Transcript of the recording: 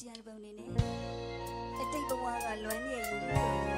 တရားတစ်ပုံနေနဲ့အတိတ်ဘဝကလွမ်းမြေယူလို့